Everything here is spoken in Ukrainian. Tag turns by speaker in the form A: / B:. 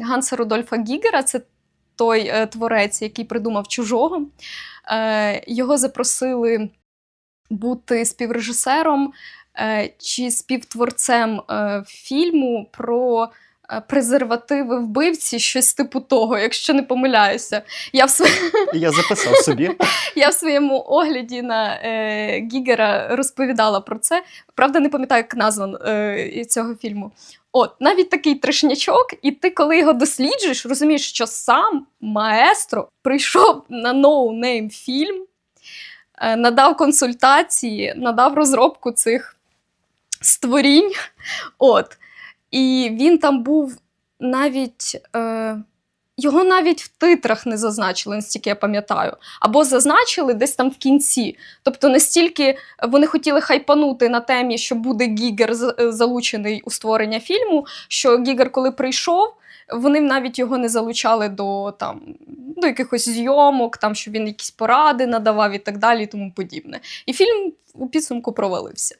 A: Ганса Рудольфа Гігера, це той е, творець, який придумав чужого. Е, його запросили бути співрежисером е, чи співтворцем фільму про презервативи вбивці, щось типу того, якщо не помиляюся. Я в, св-
B: Я записав собі.
A: я в своєму огляді на е, Гігера розповідала про це. Правда, не пам'ятаю, як назва е, цього фільму. От, навіть такий трешнячок, і ти, коли його досліджуєш, розумієш, що сам маестро прийшов на ноунейм фільм, е, надав консультації, надав розробку цих створінь. От. І він там був навіть. Е, його навіть в титрах не зазначили, настільки я пам'ятаю. Або зазначили десь там в кінці. Тобто настільки вони хотіли хайпанути на темі, що буде Гігер е, залучений у створення фільму, що Гігер, коли прийшов, вони навіть його не залучали до, там, до якихось зйомок, там, що він якісь поради надавав і так далі, і тому подібне. І фільм у підсумку провалився.